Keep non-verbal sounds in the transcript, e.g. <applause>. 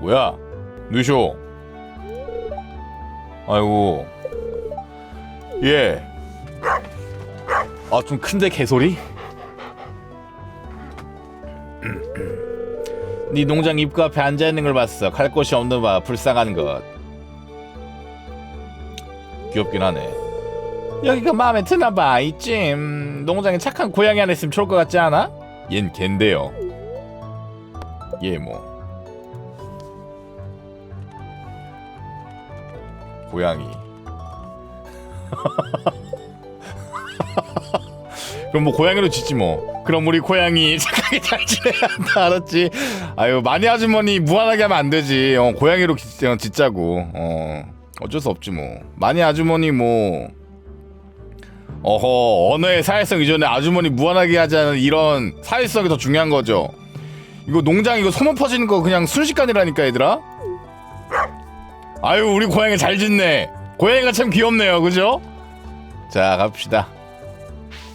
뭐야? 누쇼. 아이고. 예. 아, 좀 큰데 개소리? <clears throat> 네 농장 입구 앞에 앉아 있는 걸 봤어. 갈 곳이 없는 바 불쌍한 것. 귀엽긴 하네. 여기가 마음에 드나 봐. 이쯤 농장에 착한 고양이 하나 있으면 좋을 것 같지 않아? 얜 걘데요. 예 뭐. 고양이. 그럼 뭐 고양이로 짓지 뭐. 그럼 우리 고양이 <laughs> 착하게 잘 지내야 한다 알았지? 아유 마니 아주머니 무한하게 하면 안 되지. 어 고양이로 짓, 어, 짓자고. 어 어쩔 수 없지 뭐. 마니 아주머니 뭐. 어허 언어의 사회성 이전에 아주머니 무한하게 하자는 이런 사회성이 더 중요한 거죠. 이거 농장 이거 소문 퍼지는 거 그냥 순식간이라니까 얘들아. 아유 우리 고양이 잘 짓네. 고양이가 참 귀엽네요, 그죠? 자 갑시다.